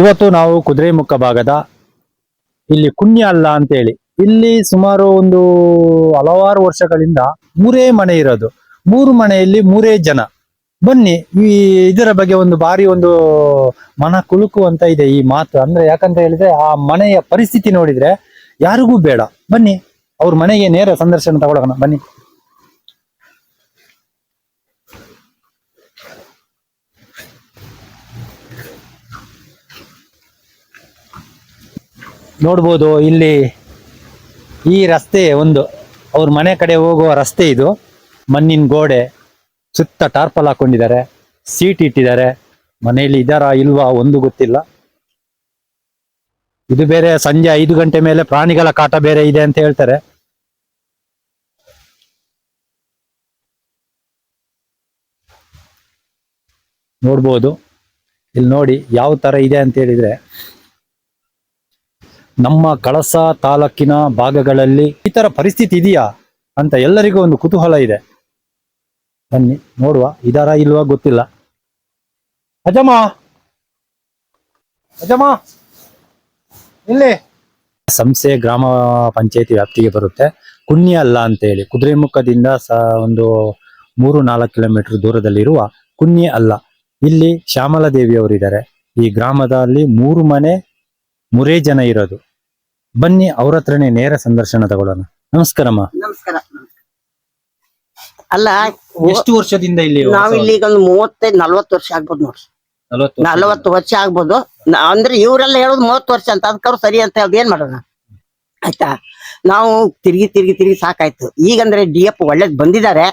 ಇವತ್ತು ನಾವು ಕುದುರೆಮುಖ ಭಾಗದ ಇಲ್ಲಿ ಕುಣ್ಯ ಅಲ್ಲ ಅಂತೇಳಿ. ಇಲ್ಲಿ ಸುಮಾರು ಒಂದು ಹಲವಾರು ವರ್ಷಗಳಿಂದ ಮೂರೇ ಮನೆ ಇರೋದು. ಮೂರು ಮನೆಯಲ್ಲಿ ಮೂರೇ ಜನ. ಬನ್ನಿ, ಈ ಇದರ ಬಗ್ಗೆ ಒಂದು ಬಾರಿ ಒಂದು ಮನ ಕುಲುಕುವಂತ ಇದೆ ಈ ಮಾತು. ಅಂದ್ರೆ ಯಾಕಂತ ಹೇಳಿದ್ರೆ ಆ ಮನೆಯ ಪರಿಸ್ಥಿತಿ ನೋಡಿದ್ರೆ ಯಾರಿಗೂ ಬೇಡ. ಬನ್ನಿ, ಅವ್ರ ಮನೆಗೆ ನೇರ ಸಂದರ್ಶನ ತಗೊಳೋಣ. ಬನ್ನಿ. ನೋಡ್ಬೋದು, ಇಲ್ಲಿ ಈ ರಸ್ತೆ ಒಂದು. ಅವ್ರ ಮನೆ ಕಡೆ ಹೋಗುವ ರಸ್ತೆ ಇದು. ಮಣ್ಣಿನ ಗೋಡೆ, ಸುತ್ತ ಟಾರ್ಪಲ್ ಹಾಕೊಂಡಿದ್ದಾರೆ ಸೀಟ್ ಇಟ್ಟಿದ್ದಾರೆ. ಮನೆಯಲ್ಲಿ ಇದಾರ ಇಲ್ವಾ ಒಂದು ಗೊತ್ತಿಲ್ಲ. ಇದು ಬೇರೆ ಸಂಜೆ ಐದು ಗಂಟೆ ಮೇಲೆ ಪ್ರಾಣಿಗಳ ಕಾಟ ಬೇರೆ ಇದೆ ಅಂತ ಹೇಳ್ತಾರೆ. ನೋಡ್ಬೋದು. ಇಲ್ಲಿ ನೋಡಿ ಯಾವ ತರ ಇದೆ ಅಂತ ಹೇಳಿದ್ರೆ ನಮ್ಮ ಕಳಸ ತಾಲೂಕಿನ ಭಾಗಗಳಲ್ಲಿ ಈ ತರ ಪರಿಸ್ಥಿತಿ ಇದೆಯಾ ಅಂತ ಎಲ್ಲರಿಗೂ ಒಂದು ಕುತೂಹಲ ಇದೆ. ಬನ್ನಿ, ನೋಡುವ, ಇದಾರ ಇಲ್ವಾ ಗೊತ್ತಿಲ್ಲ. ಅಜಮ ಅಜಮ ಇಲ್ಲಿ! ಸಂಸ್ಥೆ ಗ್ರಾಮ ಪಂಚಾಯತಿ ವ್ಯಾಪ್ತಿಗೆ ಬರುತ್ತೆ. ಕುಣ್ಯ ಅಲ್ಲ ಅಂತೇಳಿ, ಕುದುರೆಮುಖದಿಂದ ಸ ಒಂದು ಮೂರು ನಾಲ್ಕು ಕಿಲೋಮೀಟರ್ ದೂರದಲ್ಲಿರುವ ಕುಣ್ಯ ಅಲ್ಲ. ಇಲ್ಲಿ ಶ್ಯಾಮಲಾದೇವಿ ಅವರಿದ್ದಾರೆ ಈ ಗ್ರಾಮದಲ್ಲಿ ಮೂರು ಮನೆ ಮೂರೇ ಜನ ಇರೋದು. ಬನ್ನಿ ಅವ್ರ ಹತ್ರನೇ ನೇರ ಸಂದರ್ಶನ ತಗೊಳ್ಳೋಣ. ನಮಸ್ಕಾರಮ್ಮ ನಮಸ್ಕಾರ. ಅಲ್ಲ ಎಷ್ಟು ವರ್ಷದಿಂದ ಇಲ್ಲಿ ನಾವ್ ಇಲ್ಲಿ ಈಗ ಒಂದು ಮೂವತ್ತೈದು ನಲ್ವತ್ತು ವರ್ಷ ಆಗ್ಬೋದು ನೋಡ್ರಿ. ನಲ್ವತ್ತು ವರ್ಷ ಆಗ್ಬೋದು. ಅಂದ್ರೆ ಇವರೆಲ್ಲ ಹೇಳೋದು ಮೂವತ್ತು ವರ್ಷ ಅಂತ ಅದಕ್ಕವ್ರು ಸರಿ ಅಂತ ಹೇಳಿ ಏನ್ ಮಾಡೋಣ? ಆಯ್ತಾ? ನಾವು ತಿರುಗಿ ತಿರುಗಿ ತಿರುಗಿ ಸಾಕಾಯ್ತು. ಈಗಂದ್ರೆ ಡಿ ಎಫ್ ಒಳ್ಳೇದ್ ಬಂದಿದ್ದಾರೆ.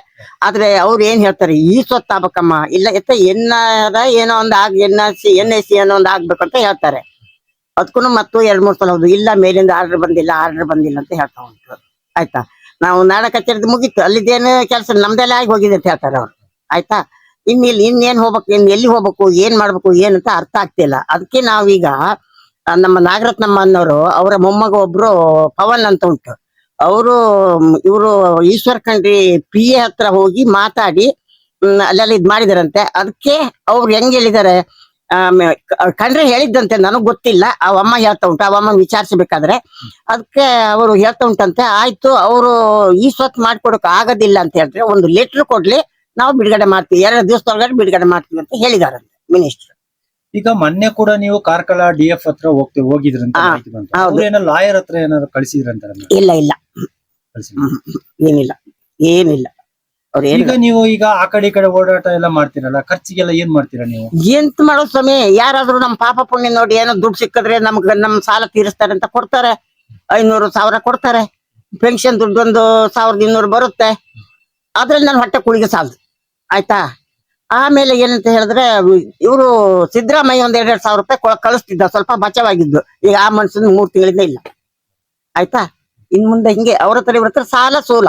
ಆದ್ರೆ ಅವ್ರು ಏನ್ ಹೇಳ್ತಾರೆ? ಈ ಸೊತ್ತಾಗಬೇಕಮ್ಮ. ಇಲ್ಲ ಎತ್ತ ಎನ್ನಾರ ಏನೋ ಒಂದ್ ಆಗ್ N C N S C ಏನೋ ಒಂದ್ ಆಗ್ಬೇಕಂತ ಅಂತ ಹೇಳ್ತಾರೆ. ಅದಕ್ಕೂ ಮತ್ತು ಎರಡ್ ಮೂರ್ ಸಲ ಹೌದು ಇಲ್ಲ, ಮೇಲಿಂದ ಆರ್ಡರ್ ಬಂದಿಲ್ಲ ಆರ್ಡರ್ ಬಂದಿಲ್ಲ ಅಂತ ಹೇಳ್ತಾ ಉಂಟು. ಆಯ್ತಾ? ನಾವು ನಾಡ ಕಚೇರಿದು ಮುಗೀತು. ಅಲ್ಲಿದ್ದೇನು ಕೆಲಸ ನಮ್ದೆಲ್ಲ ಆಗಿ ಹೋಗಿದೆ ಅಂತ ಹೇಳ್ತಾರೆ ಅವ್ರು. ಆಯ್ತಾ? ಇನ್ ಇಲ್ಲಿ ಇನ್ನೇನ್ ಹೋಗ್ಬೇಕು, ಇನ್ ಎಲ್ಲಿ ಹೋಗ್ಬೇಕು, ಏನ್ ಮಾಡ್ಬೇಕು ಏನಂತ ಅರ್ಥ ಆಗ್ತಿಲ್ಲ ಅದಕ್ಕೆ ನಾವೀಗ ನಮ್ಮ ನಾಗರತ್ನಮ್ಮ ಅನ್ನೋರು ಅವರ ಮೊಮ್ಮಗ ಒಬ್ರು ಪವನ್ ಅಂತ ಉಂಟು. ಅವರು ಇವರು ಈಶ್ವರ್ ಖಂಡ್ರಿ ಪಿ ಎ ಹತ್ರ ಹೋಗಿ ಮಾತಾಡಿ ಅಲ್ಲೆಲ್ಲ ಇದ್ ಮಾಡಿದಾರಂತೆ. ಅದಕ್ಕೆ ಅವ್ರು ಹೆಂಗ್ ಹೇಳಿದಾರೆ ಆಮೇಲೆ ಖಂಡ್ರೆ ಹೇಳಿದ್ದಂತೆ ನನಗ್ ಗೊತ್ತಿಲ್ಲ. ಆ ಅಮ್ಮ ಹೇಳ್ತಾ ಉಂಟು. ಅವಮ್ಮ ಅಮ್ಮ ವಿಚಾರಿಸಬೇಕಾದ್ರೆ. ಅದಕ್ಕೆ ಅವರು ಹೇಳ್ತಾ ಉಂಟಂತೆ ಆಯ್ತು ಅವರು ಈ ಸ್ವತ್ ಮಾಡ್ಕೊಡಕ್ ಆಗೋದಿಲ್ಲ ಅಂತ ಹೇಳಿದ್ರೆ ಒಂದು ಲೆಟರ್ ಕೊಡ್ಲಿ ನಾವು ಬಿಡುಗಡೆ ಮಾಡ್ತೀವಿ. ಎರಡು ದಿವಸದೊಳಗಡೆ ಬಿಡುಗಡೆ ಮಾಡ್ತೀವಿ ಅಂತ ಹೇಳಿದಾರಂತೆ ಮಿನಿಸ್ಟರ್ ಈಗ ಮೊನ್ನೆ ಕೂಡ ನೀವು ಕಾರ್ಕಳ ಡಿ ಎಫ್ ಹತ್ರ ಹೋಗ್ತಿ ಹೋಗಿದ್ರಂತ ಲಾಯರ್ ಹತ್ರ ಏನಾದ್ರು ಕಳಿಸಿದ್ರಂತ ಇಲ್ಲ ಇಲ್ಲ. ಏನಿಲ್ಲ. ಏನಿಲ್ಲ. ಅವ್ರು ಏನ್ ಈಗ ನೀವು ಈಗ ಆ ಕಡೆ ಈ ಕಡೆ ಓಡಾಟ ಎಲ್ಲ ಮಾಡ್ತೀರಲ್ಲ ಖರ್ಚಿಗೆಲ್ಲ ಏನ್ ಮಾಡ್ತೀರಾ ನೀವು? ಎಂತ ಮಾಡೋ ಸ್ವಾಮಿ ಯಾರಾದ್ರೂ ನಮ್ ಪಾಪ ಪುಣ್ಯ ನೋಡಿ ಏನೋ ದುಡ್ಡು ಸಿಕ್ಕಿದ್ರೆ ನಮ್ಗ್ ನಮ್ ಸಾಲ ತೀರಿಸ್ತಾರೆ ಅಂತ ಕೊಡ್ತಾರೆ. ಐನೂರು ಸಾವಿರ ಕೊಡ್ತಾರೆ. ಪೆನ್ಷನ್ ದುಡ್ಡು ಒಂದು ಸಾವಿರದ ಇನ್ನೂರು ಬರುತ್ತೆ. ಅದ್ರಲ್ಲಿ ನಾನು ಹೊಟ್ಟೆ ಕುಳಿಗೆ ಸಾಲದು. ಆಯ್ತಾ? ಆಮೇಲೆ ಏನಂತ ಹೇಳಿದ್ರೆ ಇವರು ಸಿದ್ದರಾಮಯ್ಯ ಒಂದ್ ಎರಡ್ ಸಾವಿರ ರೂಪಾಯಿ ಕೊಳ- ಕಳಿಸ್ತಿದ್ದ ಸ್ವಲ್ಪ ಬಚಾವಾಗಿದ್ದು ಈಗ ಆ ಮನ್ಸನ್ ಮೂರ್ ತಿಂಗಳಿಂದ ಇಲ್ಲ. ಆಯ್ತಾ? ಇನ್ ಮುಂದೆ ಹಿಂಗೆ ಅವ್ರ ಹತ್ರ ಇವ್ರ ಹತ್ರ ಸಾಲ ಸೋಲ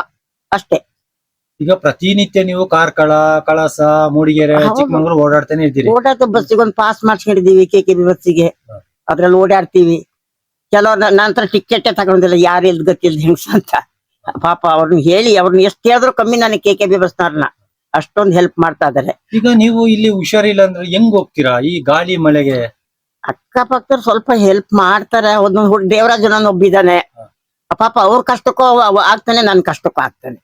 ಅಷ್ಟೇ. ಈಗ ಪ್ರತಿನಿತ್ಯ ನೀವು ಕಾರ್ಕಳ ಕಳಸ ಮೂಡಿಗೆರೆ ಚಿಕ್ಕಮಗಳೂರು ಓಡಾಡ್ತಾನೆ ಇರ್ತೀರಿ ಓಡಾಟ ಬಸ್ಸಿಗೆ ಒಂದು ಪಾಸ್ ಮಾಡಿಸ್ಕೊಂಡಿದೀವಿ ಕೆ ಕೆ ಬಿ ಬಸ್ಸಿಗೆ. ಅದ್ರಲ್ಲಿ ಓಡಾಡ್ತೀವಿ. ಕೆಲವ್ರ ನಂತರ ಟಿಕೆಟ್ ತಗೊಂಡಿಲ್ಲ ಯಾರು ಎಲ್ ಗೊತ್ತಿಲ್ಲ ಹೆಂಗ್ಸ ಅಂತ. ಪಾಪ ಅವ್ರನ್ನ ಹೇಳಿ ಅವ್ರನ್ನ ಎಷ್ಟು ಹೇಳಿದ್ರು ಕಮ್ಮಿ ನಾನು ಕೆ ಕೆ ಬಿ ಬಸ್ನವ್ರನ್ನ ಅಷ್ಟೊಂದು ಹೆಲ್ಪ್ ಮಾಡ್ತಾ ಇದಾರೆ. ಈಗ ನೀವು ಇಲ್ಲಿ ಹುಷಾರಿಲ್ಲ ಅಂದ್ರೆ ಹೆಂಗ್ ಹೋಗ್ತೀರಾ? ಈ ಗಾಳಿ ಮಳೆಗೆ? ಅಕ್ಕಪಕ್ಕ ಸ್ವಲ್ಪ ಹೆಲ್ಪ್ ಮಾಡ್ತಾರೆ. ಒಂದೊಂದು ದೇವರಾಜನ ಒಬ್ಬಿದ್ದಾನೆ ಪಾಪ ಅವ್ರ ಕಷ್ಟಕ್ಕೂ ಆಗ್ತಾನೆ ನನ್ ಕಷ್ಟಕ್ಕೂ ಆಗ್ತಾನೆ.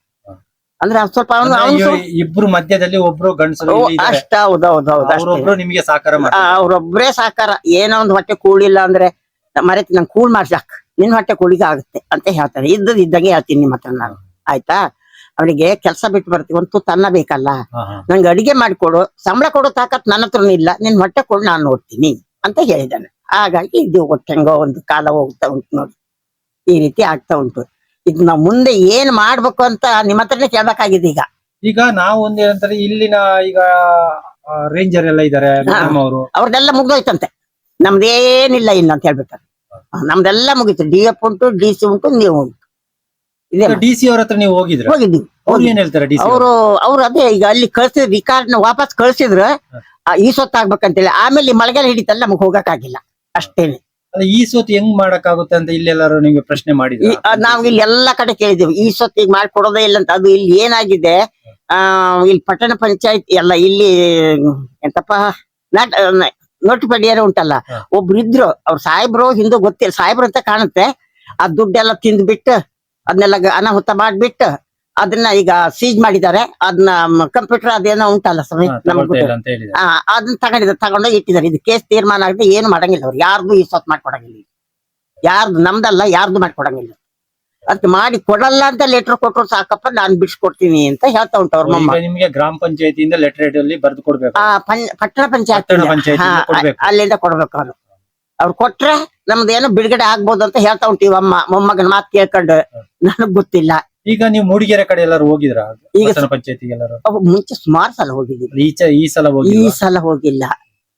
ಅಂದ್ರೆ ಸ್ವಲ್ಪ ಅವನು ಇಬ್ರು ಮಧ್ಯದಲ್ಲಿ ಒಬ್ರು ಗಂಡಸರು ಅಷ್ಟ ಹೌದೌದೌದು ಅಷ್ಟೇ. ಅವ್ರೊಬ್ರು ನಿಮ್ಗೆ ಸಹಕಾರ ಆ, ಮಾಡ್ತಾರೆ. ಅವ್ರೊಬ್ರೇ ಸಾಕಾರ. ಏನೋ ಒಂದ್ ಹೊಟ್ಟೆ ಕೂಳಿಲ್ಲ ಅಂದ್ರೆ ಮರೆತಿ ನಂಗೆ ಕೂಳ್ ಮಾಡ್ಸಾಕ್ ನಿನ್ ಹೊಟ್ಟೆ ಕೂಳಿಗೆ ಆಗುತ್ತೆ ಅಂತ ಹೇಳ್ತಾರೆ. ಇದ್ದದ್ ಇದ್ದಂಗೆ ಹೇಳ್ತೀನಿ ನಿಮ್ಮ ಹತ್ರ ನಾನು. ಆಯ್ತಾ? ಅವನಿಗೆ ಕೆಲಸ ಬಿಟ್ಟು ಬರ್ತೀವಿ. ಒಂದು ತುತ್ತು ಅನ್ನ ಬೇಕಲ್ಲ? ಹಾ, ಹಾ. ನಂಗೆ ಅಡಿಗೆ ಮಾಡಿಕೊಡು ಸಂಬಳ ಕೊಡೋ ತಾಕತ್ ನನ್ನ ಹತ್ರನೂ ಇಲ್ಲ. ನಿನ್ ಹೊಟ್ಟೆ ಕೊಡು ನಾನು ನೋಡ್ತೀನಿ ಅಂತ ಹೇಳಿದ್ದಾನೆ. ಹಾಗಾಗಿ ಇದು ಒಟ್ಟೆಂಗೋ ಒಂದು ಕಾಲ ಹೋಗ್ತಾ ಉಂಟು ನೋಡಿ. ಈ ರೀತಿ ಆಗ್ತಾ ಉಂಟು. ಇದು ನಾವ್ ಮುಂದೆ ಏನ್ ಮಾಡ್ಬೇಕು ಅಂತ ನಿಮ್ಮ ಹತ್ರನೇ ಕೇಳ್ಬೇಕಾಗಿದೆ ಈಗ. ಈಗ ನಾವು ಒಂದ್ ಏನಂತಾರೆ ಇಲ್ಲಿನ ಈಗ ರೇಂಜರ್ ಎಲ್ಲ ಇದಾರೆ ಅವರು ಅವ್ರದ್ದೆಲ್ಲ ಮುಗ್ದೋಯ್ತಂತೆ. ನಮ್ದೇನಿಲ್ಲ ಇನ್ನು ಅಂತ ಹೇಳ್ಬಿಟ್ಟಾರೆ ನಮ್ದೆಲ್ಲ ಮುಗಿತು. ಡಿ ಎಫ್ ಉಂಟು ಡಿ ಸಿ ಉಂಟು ನೀವು ಉಂಟು ಡಿಸಿ ಡಿ ಸಿ ಅವ್ರ ಹತ್ರ ನೀವು ಹೋಗಿದ್ರೆ? ಹೋಗಿದ್ದೀವಿ ಅವ್ರು ಏನ್ ಹೇಳ್ತಾರೆ ಡಿ ಸಿ ಅವರು? ಅವ್ರು ಅದೇ ಈಗ ಅಲ್ಲಿ ಕಳ್ಸಿದ್ ರಿಕಾರ್ಡ್ನ ವಾಪಸ್ ಕಳ್ಸಿದ್ರ ಈ ಸೊತ್ತಾಗ್ಬೇಕಂತೇಳಿ. ಆಮೇಲೆ ಮಳೆಗಾಲ ಹಿಡಿತಲ್ಲ ನಮಗ್ ಹೋಗಕ್ಕಾಗಿಲ್ಲ. ಅಷ್ಟೇನೆ. ಈ ಸೊತ್ತು ಹೆಂಗ್ ಮಾಡಕ್ಕಾಗುತ್ತೆ ಅಂತ ಇಲ್ಲೆಲ್ಲಾರು ನಿಮ್ಗೆ ಪ್ರಶ್ನೆ ಮಾಡಿದ್ರು. ನಾವು ಇಲ್ಲಿ ಎಲ್ಲಾ ಕಡೆ ಕೇಳಿದೀವಿ ಈ ಸೊತ್ತು ಈಗ ಮಾಡ್ಕೊಡೋದೇ ಇಲ್ಲ ಅಂತ. ಅದು ಇಲ್ಲಿ ಏನಾಗಿದೆ? ಆ ಇಲ್ಲಿ ಪಟ್ಟಣ ಪಂಚಾಯತ್ ಎಲ್ಲ ಇಲ್ಲಿ ಎಂತಪ್ಪ ನಾಟ್ ನೋಟು ಪಡಿಯಾರ ಉಂಟಲ್ಲ. ಒಬ್ರು ಇದ್ರು. ಅವ್ರ ಸಾಹೇಬ್ರು ಹಿಂದೂ ಗೊತ್ತಿಲ್ಲ. ಸಾಹೇಬ್ರು ಅಂತ ಕಾಣುತ್ತೆ. ಆ ದುಡ್ಡೆಲ್ಲ ತಿಂದ್ಬಿಟ್ಟು ಅದನ್ನೆಲ್ಲ ಅನಾಹುತ ಮಾಡ್ಬಿಟ್ಟು ಅದನ್ನ ಈಗ ಸೀಜ್ ಮಾಡಿದ್ದಾರೆ. ಅದನ್ನ ಕಂಪ್ಯೂಟರ್ ಅದೇನೋ ಉಂಟಲ್ಲ ಸ್ವಾಮಿ ನಮ್ಗೆ ಅದನ್ನ ತಗೊಂಡಿದ್ದಾರೆ ತಗೊಂಡೋಗಿ ಇಟ್ಟಿದ್ದಾರೆ. ಇದು ಕೇಸ್ ತೀರ್ಮಾನ ಆಗಿದೆ ಏನು ಮಾಡಂಗಿಲ್ಲ ಅವ್ರು. ಯಾರ್ದು ಈ ಸೊತ್ತು ಮಾಡ್ಕೊಡಂಗಿಲ್ಲ. ಯಾರ್ದು ನಮ್ದಲ್ಲ ಯಾರ್ದು ಮಾಡ್ಕೊಡಂಗಿಲ್ಲ. ಅದಕ್ಕೆ ಮಾಡಿ ಕೊಡಲ್ಲ ಅಂತ ಲೆಟರ್ ಕೊಟ್ರು ಸಾಕಪ್ಪ ನಾನು ಬಿಡ್ಸ್ಕೊಡ್ತೀನಿ ಅಂತ ಹೇಳ್ತಾ ಉಂಟು ಅವ್ರ ಮಮ್ಮ. ನಿಮಗೆ ಗ್ರಾಮ ಪಂಚಾಯತಿಯಿಂದ ಲೆಟರ್ ಅಲ್ಲಿ ಬರೆದು ಕೊಡ್ಬೇಕು. ಪಟ್ಟಣ ಪಂಚಾಯತ್. ಅಲ್ಲಿಂದ ಕೊಡ್ಬೇಕು ಅವ್ರು. ಅವ್ರು ಕೊಟ್ರೆ ನಮ್ದು ಏನೋ ಬಿಡುಗಡೆ ಆಗ್ಬೋದು ಅಂತ ಹೇಳ್ತಾ ಉಂಟು ಅಮ್ಮ ಮೊಮ್ಮಗನ ಮಾತು ಕೇಳ್ಕೊಂಡು. ನನಗ್ ಗೊತ್ತಿಲ್ಲ. ಈಗ ನೀವು ಮೂಡಿಗೆರೆ ಕಡೆ ಎಲ್ಲರೂ ಹೋಗಿದ್ರ? ಈಗ ಪಟ್ಟಣ ಪಂಚಾಯತಿಗೆ ಎಲ್ಲರೂ ಅವ್ ಮುಂಚೆ ಸುಮಾರು ಸಲ ಹೋಗಿದ್ದೀವಿ ಈಚ ಈ ಸಲ ಹೋಗಿ ಈ ಸಲ ಹೋಗಿಲ್ಲ.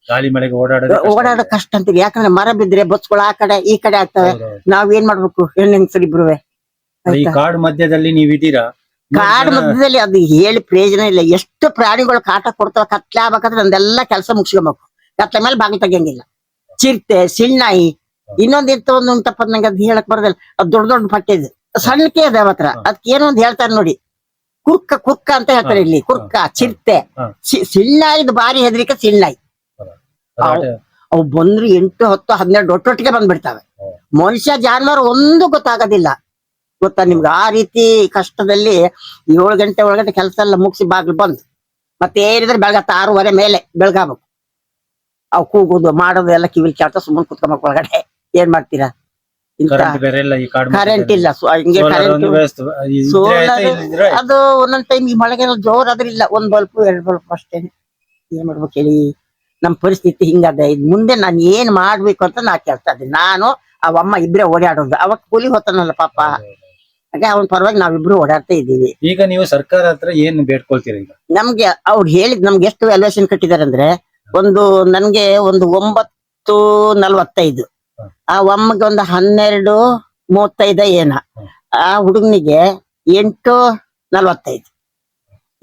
ಗಾಳಿ ಮಳೆಗೆ ಓಡಾಡೋದು ಓಡಾಡೋ ಕಷ್ಟ ಅಂತ ಯಾಕಂದ್ರೆ ಮರ ಬಿದ್ರೆ ಬಸ್ಗಳು ಆ ಕಡೆ ಈ ಕಡೆ ಆಗ್ತವೆ. ನಾವ್ ಏನ್ ಮಾಡ್ಬೇಕು? ಹೆಣ್ಣು ಹೆಂಗಸರಿಬ್ರುವೆ ಈ ಕಾಡು ಮಧ್ಯದಲ್ಲಿ ನೀವ್ ಇದ್ದೀರಾ ಕಾಡು ಮಧ್ಯದಲ್ಲಿ ಅದು ಹೇಳಿ ಪ್ರಯೋಜನ ಇಲ್ಲ. ಎಷ್ಟು ಪ್ರಾಣಿಗಳು ಕಾಟ ಕೊಡ್ತಾವ ಕತ್ಲೆ ಆಗ್ಬೇಕಾದ್ರೆ ನಂದೆಲ್ಲ ಕೆಲಸ ಮುಗಿಸ್ಕೊಬೇಕು. ಕತ್ಲೆ ಮೇಲೆ ಬಾಗಿಲು ತೆಗಿಯಂಗಿಲ್ಲ. ಚಿರ್ತೆ ಸಿಣ್ಣಾಯಿ ಇನ್ನೊಂದ್ ಇರ್ತ ಒಂದು ಉಂಟಪ್ಪ ನಂಗೆ ಅದು ಹೇಳಕ್ ಬರೋದಿಲ್ಲ. ಅದು ದೊಡ್ಡ ದೊಡ್ಡ ಪಟ್ಟೆ ಇದೆ ಸಣ್ಣಕ್ಕೆ ಅದ ಮಾತ್ರ. ಅದಕ್ಕೆ ಏನೋ ಒಂದ್ ಹೇಳ್ತಾರೆ ನೋಡಿ. ಕುರ್ಕ ಕುರ್ಕ ಅಂತ ಹೇಳ್ತಾರೆ ಇಲ್ಲಿ. ಕುರ್ಕ ಚಿರ್ತೆ. ಹಾ. ಸಿ- ಸಿಣ್ಣಾಯಿದ್ ಬಾರಿ ಹೆದರಿಕೆ ಸಿಳ್ಳಾಯಿ ಅವು ಬಂದ್ರು ಎಂಟು ಹತ್ತು ಹನ್ನೆರಡು ಒಟ್ಟೊಟ್ಟಿಗೆ ಬಂದ್ಬಿಡ್ತಾವೆ. ಮನುಷ್ಯ ಜಾನುವಾರು ಒಂದು ಗೊತ್ತಾಗೋದಿಲ್ಲ. ಗೊತ್ತಾ? ನಿಮ್ಗೆ ಆ ರೀತಿ ಕಷ್ಟದಲ್ಲಿ ಏಳು ಗಂಟೆ ಒಳಗಡೆ ಕೆಲಸ ಎಲ್ಲ ಮುಗಿಸಿ ಬಾಗಿಲು ಬಂದು. ಮತ್ತೆ ಏನಿದ್ರೆ ಬೆಳಗತ್ತ ಆರೂವರೆ ಮೇಲೆ ಬೆಳಗಾಬೇಕು ಅವು ಕೂಗೋದು ಮಾಡೋದು ಎಲ್ಲ ಕಿವಿಲ್ ಕೇಳ್ತಾ ಸುಮ್ಮನೆ ಕುತ್ಕೊಬೇಕು ಒಳಗಡೆ. ಏನ್ ಮಾಡ್ತೀರಾ? ಇಂತ ಕರೆಂಟ್ ಬೇರೆ ಇಲ್ಲ ಈ ಕಾಡು ಕರೆಂಟ್ ಇಲ್ಲ. ಸೊ ಹಿಂಗೆ ಕರೆಂಟ್ ಒಂದು ವ್ಯವಸ್ಥೆ ಇದ್ರೆ Solar- ಆಯ್ತು, ಇಲ್ಲದಿದ್ರೆ ಆಯ್ತು. ಅದು ಒಂದೊಂದ್ ಟೈಮ್ ಈ ಮಳೆಗೆಲ್ಲ ಜೋರ್ ಆದ್ರಿಲ್ಲ ಒಂದ್ ಬಲ್ಪ್ ಎರಡ್ ಬಲ್ಪ್ ಅಷ್ಟೇ. ಏನ್ ಮಾಡ್ಬೇಕು ಹೇಳಿ? ನಮ್ ಪರಿಸ್ಥಿತಿ ಹಿಂಗದ. ಇದ್ ಮುಂದೆ ನಾನ್ ಏನ್ ಮಾಡ್ಬೇಕು ಅಂತ ನಾ ಕೇಳ್ತಾ ಇದ್ದೀನಿ. ನಾನು ಅವಮ್ಮ ಇಬ್ರೇ ಓಡಾಡೋದು. ಅವಾಗ ಕೂಲಿ ಹೋತಾನಲ್ಲ ಪಾಪ. ಹಾಗೆ ಅವನ್ ಪರವಾಗಿ ನಾವಿಬ್ರು ಓಡಾಡ್ತಾ ಇದ್ದೀವಿ. ಈಗ ನೀವು ಸರ್ಕಾರ ಹತ್ರ ಏನ್ ಬೇಡ್ಕೊಳ್ತೀರಿ ಈಗ? ನಮ್ಗೆ ಅವ್ರು ಹೇಳಿದ್ ನಮ್ಗೆ ಎಷ್ಟು ವ್ಯಾಲ್ಯೂಯೇಷನ್ ಕಟ್ಟಿದಾರೆ ಅಂದ್ರೆ ಒಂದು ನನ್ಗೆ ಒಂದು ಒಂಬತ್ತು ನಲ್ವತ್ತೈದು. ಆ ಅಮ್ಮಗೆ ಒಂದು ಹನ್ನೆರಡು ಮೂವತ್ತೈದ ಏನ? ಆ ಹುಡುಗನಿಗೆ ಎಂಟು ನಲ್ವತ್ತೈದು.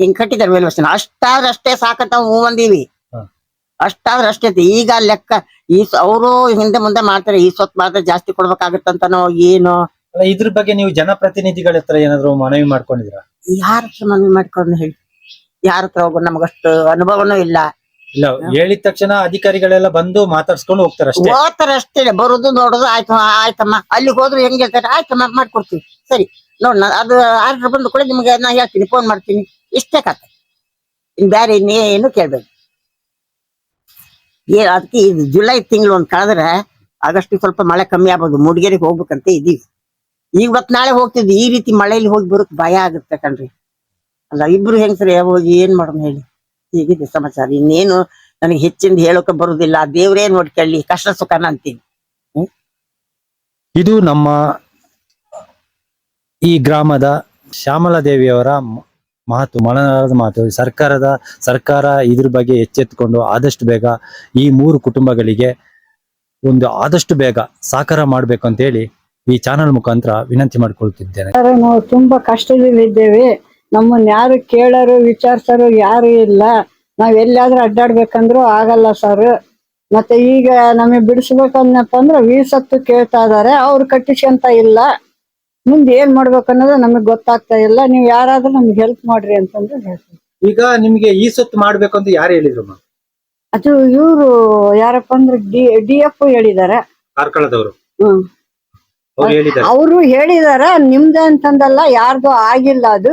ಹಿಂಗ್ ಕಟ್ಟಿದ್ದಾರೆ ವ್ಯಾಲ್ಯೂಯೇಷನ್ ಅಷ್ಟಾದ್ರೆ ಅಷ್ಟೇ ಸಾಕತ್ತ ಹೂ ಬಂದೀವಿ ಹ. ಅಷ್ಟಾದ್ರೆ ಅಷ್ಟೇ ಈಗ ಲೆಕ್ಕ ಈ ಅವರು ಹಿಂದೆ ಮುಂದೆ ಮಾಡ್ತಾರೆ. ಈ ಸೊತ್ತು ಮಾತ್ರ ಜಾಸ್ತಿ ಕೊಡ್ಬೇಕಾಗತ್ತಂತನೋ ಏನು. ಇದ್ರ ಬಗ್ಗೆ ನೀವು ಜನಪ್ರತಿನಿಧಿಗಳ ಹತ್ರ ಏನಾದ್ರು ಮನವಿ ಮಾಡ್ಕೊಂಡಿದ್ರ ಯಾರ ಹತ್ರ ಮನವಿ ಮಾಡ್ಕೊಂಡು ಹೇಳಿ? ಯಾರ ಹತ್ರ ಹೋಗೋ ನಮಗಷ್ಟು ಅನುಭವನೂ ಇಲ್ಲ. ಇಲ್ಲ ಹೇಳಿದ ತಕ್ಷಣ ಅಧಿಕಾರಿಗಳೆಲ್ಲ ಬಂದು ಮಾತಾಡ್ಸ್ಕೊಂಡು ಹೋಗ್ತಾರೆ ಅಷ್ಟೇ. ಹೋಗ್ತಾರೆ ಅಷ್ಟೇ ಬರೋದು ನೋಡುದು ಆಯ್ತು ಆಯ್ತಮ್ಮ. ಅಲ್ಲಿಗೆ ಹೋದ್ರು ಹೆಂಗ್ ಹೇಳ್ತಾರೆ? ಆಯ್ತಮ್ಮ ಮಾಡ್ಕೊಡ್ತೀವಿ. ಸರಿ ನೋಡ್ ಅದು ಆರ್ಡರ್ ಬಂದು ಕೂಡ ನಿಮ್ಗೆ ನಾ ಹೇಳ್ತೀನಿ ಫೋನ್ ಮಾಡ್ತೀನಿ. ಇಷ್ಟೇ ಕತೆ. ಇನ್ ಬೇರೆ ಇನ್ನೇನು ಕೇಳ್ಬೇಕು ಏ ಅದಕ್ಕೆ ಇದು ಜುಲೈ ತಿಂಗಳು ಒಂದ್ ಕಳೆದ್ರೆ ಆಗಸ್ಟ್ ಸ್ವಲ್ಪ ಮಳೆ ಕಮ್ಮಿ ಆಗ್ಬೋದು. ಮೂಡಿಗೆರೆಗೆ ಹೋಗ್ಬೇಕಂತ ಇದೀವಿ. ಈಗ ಇವತ್ತು ನಾಳೆ ಹೋಗ್ತಿದ್ವಿ. ಈ ರೀತಿ ಮಳೆಯಲ್ಲಿ ಹೋಗಿ ಬರೋಕ್ ಭಯ ಆಗುತ್ತೆ ಕಣ್ರಿ. ಅಲ್ಲ ಇಬ್ರು ಹೆಂಗಸರಿ ಹೋಗಿ ಏನ್ ಮಾಡೋಣ ಹೇಳಿ. ಹೀಗಿದೆ ಸಮಾಚಾರ. ಇನ್ನೇನು ನನಗೆ ಹೆಚ್ಚಿಂದ ಹೇಳೋಕೆ ಬರುದಿಲ್ಲ. ದೇವ್ರೇ ನೋಡ್ಕೊಳ್ಳಿ. ಕಷ್ಟ ಸುಖನ ಅಂತೀನಿ. ಇದು ನಮ್ಮ ಈ ಗ್ರಾಮದ ಶ್ಯಾಮಲಾದೇವಿಯವರ ದೇವಿಯವರ ಮಾತು ಮನದ ಮಾತು. ಸರ್ಕಾರದ ಸರ್ಕಾರ ಇದ್ರ ಬಗ್ಗೆ ಎಚ್ಚೆತ್ತುಕೊಂಡು ಆದಷ್ಟು ಬೇಗ ಈ ಮೂರು ಕುಟುಂಬಗಳಿಗೆ ಒಂದು ಆದಷ್ಟು ಬೇಗ ಸಾಕಾರ ಮಾಡಬೇಕು ಅಂತ ಹೇಳಿ ಈ ಚಾನಲ್ ಮುಖಾಂತರ ವಿನಂತಿ ಮಾಡ್ಕೊಳ್ತಿದ್ದೇನೆ. ನಾವು ತುಂಬಾ ಕಷ್ಟದಲ್ಲಿದ್ದೇವೆ. ನಮ್ಮನ್ನ ಯಾರು ಕೇಳೋರು ವಿಚಾರಿಸೋರು ಯಾರು ಇಲ್ಲ. ನಾವ್ ಎಲ್ಲಿಯಾದ್ರೂ ಅಡ್ಡಾಡ್ಬೇಕಂದ್ರು ಆಗಲ್ಲ ಸರ್. ಮತ್ತೆ ಈಗ ನಮಗೆ ಬಿಡಿಸ್ಬೇಕನ್ನಪ್ಪ ಅಂದ್ರೆ ವೀಸತ್ತು ಕೇಳ್ತಾ ಇದಾರೆ. ಅವ್ರು ಕಟ್ಟಿಸಂತ ಇಲ್ಲ. ಮುಂದೆ ಏನ್ ಮಾಡ್ಬೇಕು ಅನ್ನೋದು ನಮಗ್ ಗೊತ್ತಾಗ್ತಾ ಇಲ್ಲ. ನೀವು ಯಾರಾದ್ರೂ ನಮ್ಗೆ ಹೆಲ್ಪ್ ಮಾಡ್ರಿ ಅಂತಂದ್ರೆ ಹೇಳ್ತೀನಿ. ಈಗ ನಿಮ್ಗೆ ಈ ಸತ್ತು ಮಾಡ್ಬೇಕು ಅಂತ ಯಾರು ಹೇಳಿದ್ರು ಅದು ಇವ್ರು ಯಾರಪ್ಪ ಅಂದ್ರೆ ಡಿ ಡಿ ಎಫ್ ಹೇಳಿದಾರೆ. ಕಾರ್ಕಳದವರು. ಹ್ಮ್. ಅವ್ರು ಹೇಳಿದ್ದಾರೆ ಅವರು ಹೇಳಿದಾರ ನಿಮ್ದೆ ಅಂತಂದಲ್ಲ ಯಾರ್ದು ಆಗಿಲ್ಲ ಅದು.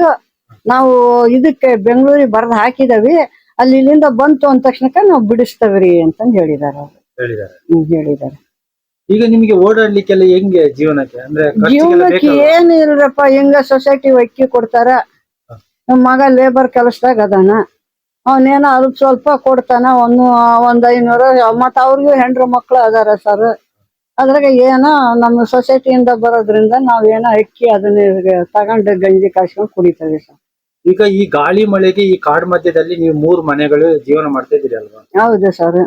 ನಾವು ಇದಕ್ಕೆ ಬೆಂಗಳೂರಿಗೆ ಬರ್ದು ಹಾಕಿದವಿ. ಅಲ್ಲಿ ಇಲ್ಲಿಂದ ಬಂತು ಅಂದ ತಕ್ಷಣಕ್ಕೆ ನಾವು ಬಿಡಿಸ್ತೇವ್ರಿ ಅಂತಂದ್ ಹೇಳಿದಾರ ಅವ್ರು. ಹೇಳಿದ್ದಾರೆ ಹ್ಮ್, ಹೇಳಿದಾರೆ. ಈಗ ನಿಮಗೆ ಓಡಾಡ್ಲಿಕ್ಕೆಲ್ಲ ಹೆಂಗೆ ಜೀವನಕ್ಕೆ? ಅಂದ್ರೆ ಖರ್ಚಿಗೆಲ್ಲ ಜೀವನಕ್ಕೆ ಬೇಕಲ್ವಾ? ಏನು ಇಲ್ರಪ್ಪ ಹೆಂಗ ಸೊಸೈಟಿ ಅಕ್ಕಿ ಕೊಡ್ತಾರ? ನಮ್ ಮಗ ಲೇಬರ್ ಕೆಲಸದಾಗ ಅದಾನ. ಅವನೇನೋ ಅಲ್ಪ ಸ್ವಲ್ಪ ಕೊಡ್ತಾನ. ಒಂದು ಒಂದ್ ಐನೂರು ಮತ್ತ ಅವ್ರಿಗೂ ಹೆಂಡ್ರು ಮಕ್ಳು ಅದಾರ ಸರ್ ಅದ್ರಾಗ ಏನೋ ನಮ್ಮ ಸೊಸೈಟಿಯಿಂದ ಬರೋದ್ರಿಂದ ನಾವೇನೋ ಅಕ್ಕಿ ಅದನ್ನ ತಗೊಂಡು ಗಂಜಿ ಕಾಯ್ಸ್ಕೊಂಡ್ ಕುಡಿತೇವೆ ಸರ್. ಈಗ ಈ ಗಾಳಿ ಮಳೆಗೆ ಈ ಕಾಡು ಮಧ್ಯದಲ್ಲಿ ನೀವು ಮೂರು ಮನೆಗಳು ಜೀವನ ಮಾಡ್ತಾ ಅಲ್ವಾ? ಹೌದು ಸರ್.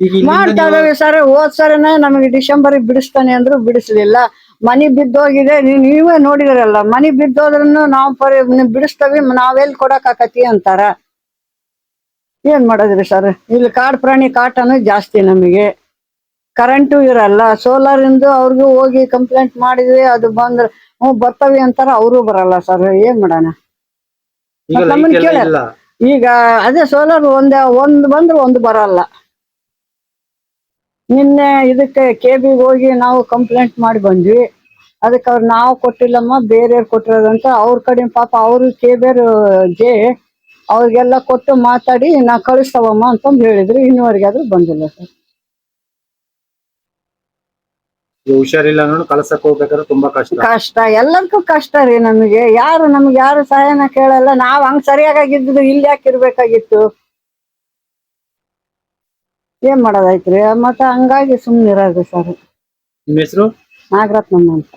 ಈಗ ಇಲ್ಲಿಂದ ಮಾಡ್ತಾ ನೀವು- ಇದಾವೆ ಸರ್. ಹೋದ್ ಸರಿನ ನಮಗೆ ಡಿಸೆಂಬರ್ ಬಿಡಿಸ್ತಾನೆ ಅಂದ್ರು ಬಿಡಿಸ್ಲಿಲ್ಲ. ಮನಿ ಬಿದ್ದೋಗಿದೆ. ನೀವ್ ನೀವೇ ನೋಡಿದ್ರಲ್ಲ ಮನಿ ಬಿದ್ದೋದ್ರನ್ನು ನಾವು ಪರಿ ನೀವ್ ಬಿಡಿಸ್ತೇವಿ ನಾವೆಲ್ಲಿ ಕೊಡಕ್ ಆಕತಿ ಅಂತಾರ. ಏನ್ ಮಾಡೋದ್ರಿ ಸರ್? ಇಲ್ಲಿ ಕಾಡ್ ಪ್ರಾಣಿ ಕಾಟನು ಜಾಸ್ತಿ ನಮಗೆ. ಕರೆಂಟು ಇರಲ್ಲ ಸೋಲಾರ್ ಇಂದು ಅವ್ರಿಗೂ ಹೋಗಿ ಕಂಪ್ಲೇಂಟ್ ಮಾಡಿದ್ವಿ ಅದು ಬಂದ್ರೆ ಹ್ಞೂ ಬರ್ತವಿ ಅಂತಾರ ಅವರು ಬರಲ್ಲ ಸರ್ ಏನ್ ಮಾಡೋಣ? ಈಗ ನಮ್ಮನ್ನ light ಎಲ್ಲ ಕೇಳ್ಯಾರ. ಇಲ್ಲ. ಈಗ ಅದೇ ಸೋಲಾರ್ ಒಂದ್ ಒಂದ್ ಬಂದ್ರೆ ಒಂದು ಬರಲ್ಲ. ನಿನ್ನೆ ಇದಕ್ಕೆ ಕೆ ಬಿಗೆ ಹೋಗಿ ನಾವು ಕಂಪ್ಲೇಂಟ್ ಮಾಡಿ ಬಂದ್ವಿ. ಅದಕ್ಕೆ ಅವ್ರು ನಾವು ಕೊಟ್ಟಿಲ್ಲಮ್ಮ ಬೇರೆಯವ್ರು ಕೊಟ್ಟಿರೋದಂತ ಅವ್ರ ಕಡೆ ಪಾಪ ಅವರು ಕೆ ಬೇರ್ ಜೆ ಅವ್ರಿಗೆಲ್ಲ ಕೊಟ್ಟು ಮಾತಾಡಿ ನಾ ಕಳಿಸ್ತಾವಮ್ಮ ಅಂತಂದು ಹೇಳಿದ್ರು ಇನ್ನುವರೆಗಾದ್ರೂ ಬಂದಿಲ್ಲ ಸರ್ ಈ ಹುಷಾರಿಲ್ಲ ಅನ್ನೋ ಕಳ್ಸಕ್ ಹೋಗ್ಬೇಕಾದ್ರೆ ತುಂಬಾ ಕಷ್ಟ. ಕಷ್ಟ. ಎಲ್ಲದಕ್ಕೂ ಕಷ್ಟ ರೀ ನಮಗೆ. ಯಾರು ನಮ್ಗೆ ಯಾರು ಸಹಾಯನ ಕೇಳಲ್ಲ. ನಾವ್ ಹಂಗ್ ಸರಿಯಾಗಿದ್ದು ಇಲ್ಲಿ ಹಾಕಿರ್ಬೇಕಾಗಿತ್ತು ಏನ್ ಮಾಡೋದಾಯ್ತ್ರಿ? ಮತ್ತೆ ಹಂಗಾಗಿ ಸುಮ್ನಿರೋದು ಸರ್. ನಿಮ್ಮ ಹೆಸರು? ನಾಗರತ್ನಮ್ಮ ಅಂತ.